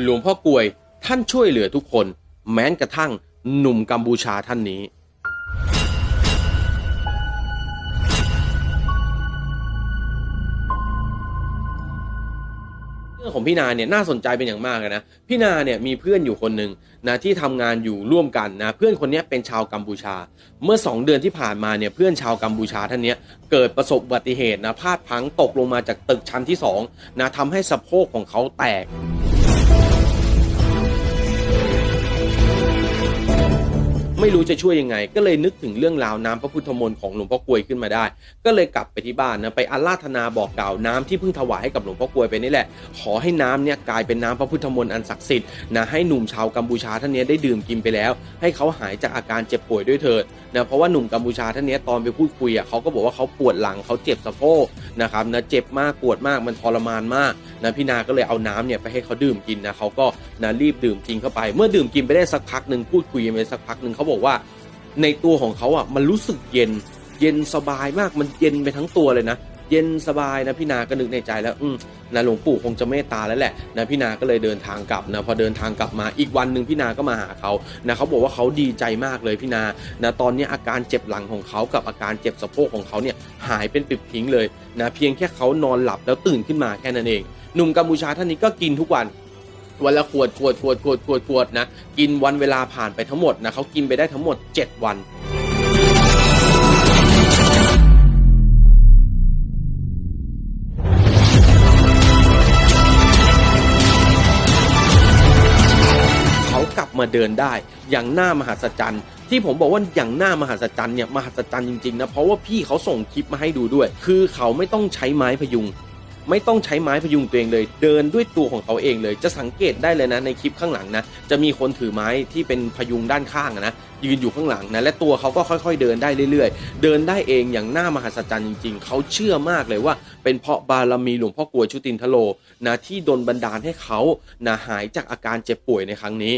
หลวงพ่อกลวยท่านช่วยเหลือทุกคน แม้กระทั่งหนุ่มกัมพูชาท่านนี้ เรื่องของพี่นาเนี่ยน่าสนใจเป็นอย่างมากนะ พี่นาเนี่ยมีเพื่อนอยู่คนหนึ่งนะที่ทำงานอยู่ร่วมกันนะ เพื่อนคนนี้เป็นชาวกัมพูชา เมื่อ 2 เดือนที่ผ่านมาเนี่ยเพื่อนชาวกัมพูชาท่านนี้เกิดประสบอุบัติเหตุนะพลาดพังตกลงมาจากตึกชั้นที่2นะทำให้สะโพกของเขาแตก ไม่รู้จะช่วยยังไง ก็เลยนึกถึงเรื่องราวน้ำพระพุทธมนต์ของหลวงพ่อกลวยขึ้นมาได้ ก็เลยกลับไปที่บ้านนะไปอาราธนาบอกกล่าวน้ำที่เพิ่งถวายให้กับหลวงพ่อกลวยไปนี่แหละ ขอให้น้ำเนี่ยกลายเป็นน้ำพระพุทธมนต์อันศักดิ์สิทธิ์นะให้หนุ่มชาวกัมพูชาท่านนี้ได้ดื่มกินไปแล้ว ให้เขาหายจากอาการเจ็บป่วยด้วยเถิดนะเพราะว่าหนุ่มกัมพูชาท่านนี้ตอนไปพูดคุยอะเขาก็บอกว่าเขาปวดหลังเขาเจ็บสะโพกนะครับนะเจ็บมากปวดมากมันทรมานมาก นะพี่นาก็เลยเอาน้ำเนี่ยไปให้เขาดื่มกินนะเขาก็นะรีบดื่มกินเข้าไป เมื่อดื่มกินไปได้สักพักหนึ่งพูดคุยกันไปสักพักหนึ่งเขาบอกว่า ในตัวของเขาอะมันรู้สึกเย็น เย็นสบายมากมันเย็นไปทั้งตัวเลยนะเย็นสบายนะพี่นาก็นึกในใจแล้วอืมนะหลวงปู่คงจะเมตตาแล้วแหละนะพี่นาก็เลยเดินทางกลับนะพอเดินทางกลับมาอีกวันหนึ่งพี่นาก็มาหาเขานะเขาบอกว่าเขาดีใจมากเลยพี่นานะตอนนี้อาการเจ็บหลังของเขากับอาการเจ็บสะโพกของเขาเนี่ยหายเป็นปิดทิ้งเลยนะเพียงแค่เขานอนหลับแล้วตื่นขึ้นมาแค่นั้นเอง หนุ่มกัมพูชาท่านนี้ก็กินทุกวันวันละขวดขวดขวดขวดขวดขวดนะกินวันเวลาผ่านไปทั้งหมดนะเขากินไปได้ทั้งหมด 7 วันเขากลับมาเดินได้อย่างน่ามหัศจรรย์ ที่ผมบอกว่าอย่างน่ามหัศจรรย์เนี่ยมหัศจรรย์จริงๆนะเพราะว่าพี่เขาส่งคลิปมาให้ดูด้วย คือเขาไม่ต้องใช้ไม้พยุง ไม่ต้องใช้ไม้พยุงตัวเองเลย เดินด้วยตัวของเขาเองเลย จะสังเกตได้เลยนะในคลิปข้างหลังนะจะมีคนถือไม้ที่เป็นพยุงด้านข้างนะยืนอยู่ข้างหลังนะและตัวเขาก็ค่อย ๆ เดินได้เรื่อยๆ เดินได้เองอย่างน่ามหัศจรรย์จริง ๆ เขาเชื่อมากเลยว่า เป็นเพราะบารมีหลวงพ่อกลวยชุตินทโลนะที่ดลบันดาลให้เขานะหายจากอาการเจ็บป่วยในครั้งนี้